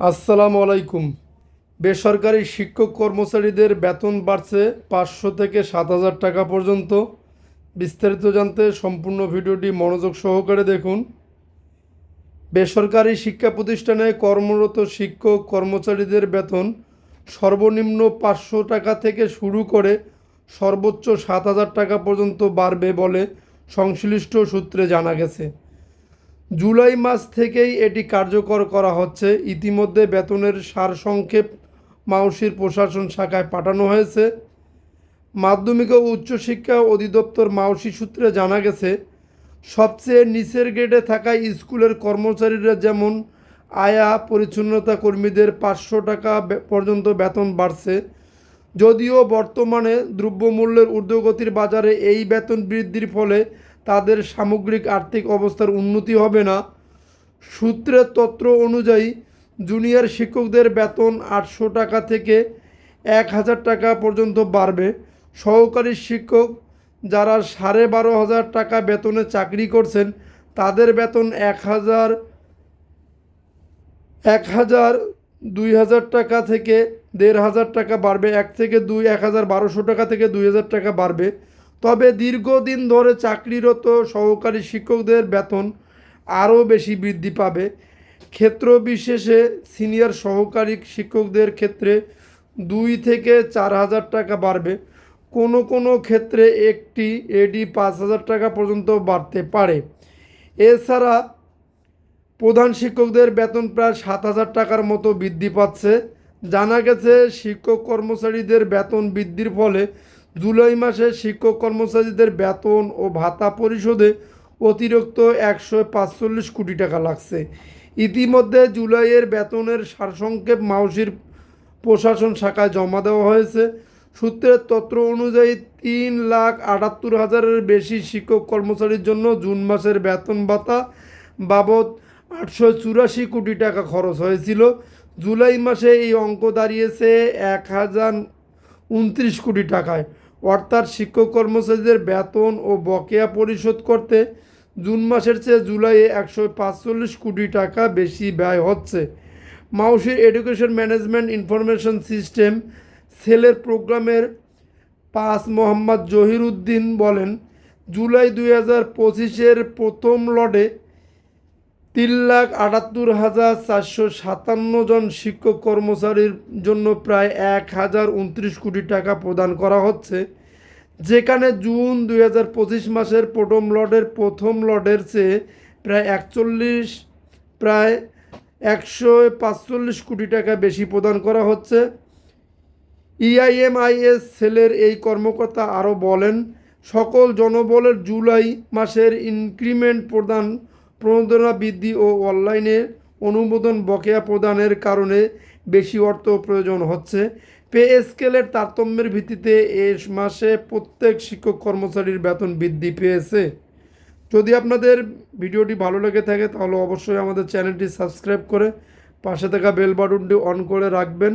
আসসালামু আলাইকুম। বেসরকারি শিক্ষক কর্মচারীদের বেতন বাড়ছে পাঁচশো থেকে সাত হাজার টাকা পর্যন্ত। বিস্তারিত জানতে সম্পূর্ণ ভিডিওটি মনোযোগ সহকারে দেখুন। বেসরকারি শিক্ষা প্রতিষ্ঠানে কর্মরত শিক্ষক কর্মচারীদের বেতন সর্বনিম্ন পাঁচশো টাকা থেকে শুরু করে সর্বোচ্চ সাত হাজার টাকা পর্যন্ত বাড়বে বলে সংশ্লিষ্ট সূত্রে জানা গেছে। জুলাই মাস থেকেই এটি কার্যকর করা হচ্ছে। ইতিমধ্যে বেতনের সারসংক্ষেপ মাউসির প্রশাসন শাখায় পাঠানো হয়েছে। মাধ্যমিক ও উচ্চশিক্ষা অধিদপ্তর মাউসি সূত্রে জানা গেছে, সবচেয়ে নিচের গ্রেডে থাকা স্কুলের কর্মচারীরা যেমন আয়া, পরিচ্ছন্নতা কর্মীদের পাঁচশো টাকা পর্যন্ত বেতন বাড়ছে, যদিও বর্তমানে দ্রব্যমূল্যের ঊর্ধ্বগতির বাজারে এই বেতন বৃদ্ধির ফলে তাদের সামগ্রিক আর্থিক অবস্থার উন্নতি হবে না। সূত্রের তত্র অনুযায়ী, জুনিয়র শিক্ষকদের বেতন আটশো টাকা থেকে এক হাজার টাকা পর্যন্ত বাড়বে। সহকারী শিক্ষক যারা সাড়ে বারো হাজার টাকা বেতনে চাকরি করছেন, তাদের বেতন এক হাজার এক হাজার দুই হাজার টাকা থেকে দেড় হাজার টাকা বাড়বে। এক থেকে দুই, এক হাজার বারোশো টাকা থেকে দুই হাজার টাকা বাড়বে। তবে দীর্ঘদিন ধরে চাকরিরত সহকারী শিক্ষকদের বেতন আরও বেশি বৃদ্ধি পাবে। ক্ষেত্র বিশেষে সিনিয়র সহকারী শিক্ষকদের ক্ষেত্রে দুই থেকে চার হাজার টাকা বাড়বে। কোনো কোনো ক্ষেত্রে একটি এডি পাঁচ হাজার টাকা পর্যন্ত বাড়তে পারে। এছাড়া প্রধান শিক্ষকদের বেতন প্রায় সাত হাজার টাকার মতো বৃদ্ধি পাচ্ছে। জানা গেছে, শিক্ষক কর্মচারীদের বেতন বৃদ্ধির ফলে জুলাই মাসে শিক্ষক কর্মচারীদের বেতন ও ভাতা পরিশোধে অতিরিক্ত একশো পাঁচচল্লিশ কোটি টাকা লাগছে। ইতিমধ্যে জুলাইয়ের বেতনের সারসংক্ষেপ মাউসির প্রশাসন শাখায় জমা দেওয়া হয়েছে। সূত্রের তত্র অনুযায়ী তিন লাখ আটাত্তর হাজারের বেশি শিক্ষক কর্মচারীর জন্য জুন মাসের বেতন ভাতা বাবদ আটশো চুরাশি কোটি টাকা খরচ হয়েছিল। জুলাই মাসে এই অঙ্ক দাঁড়িয়েছে এক হাজার উনত্রিশ কোটি টাকায়। অর্থাৎ শিক্ষক কর্মচারীদের বেতন ও বকেয়া পরিশোধ করতে জুন মাসের চেয়ে জুলাইয়ে একশো পাঁচচল্লিশ কোটি টাকা বেশি ব্যয় হচ্ছে। মাউসির এডুকেশন ম্যানেজমেন্ট ইনফরমেশন সিস্টেম সেলের প্রোগ্রামের পাস মোহাম্মদ জহিরুদ্দিন বলেন, জুলাই দুই হাজার পঁচিশের প্রথম লটে তিন লাখ আটাত্তর হাজার চারশো সাতান্ন জন শিক্ষক কর্মচারীর জন্য প্রায় এক হাজার উনত্রিশ কোটি টাকা প্রদান করা হচ্ছে, যেখানে জুন দুই হাজার পঁচিশ মাসের প্রথম লটের প্রথম লটের চেয়ে প্রায় একচল্লিশ, প্রায় একশো পাঁচচল্লিশ কোটি টাকা বেশি প্রদান করা হচ্ছে। ইআইএমআইএস সেলের এই কর্মকর্তা আরও বলেন, সকল জনবলের জুলাই মাসের ইনক্রিমেন্ট প্রদান প্রণোদনা বৃদ্ধি ও অনলাইনে অনুমোদন বকেয়া প্রদানের কারণে বেশি অর্থ প্রয়োজন হচ্ছে। পে স্কেলের তারতম্যের ভিত্তিতে এ মাসে প্রত্যেক শিক্ষক কর্মচারীর বেতন বৃদ্ধি পেয়েছে। যদি আপনাদের ভিডিওটি ভালো লেগে থাকে, তাহলে অবশ্যই আমাদের চ্যানেলটি সাবস্ক্রাইব করে পাশে থাকা বেল বাটনটি অন করে রাখবেন।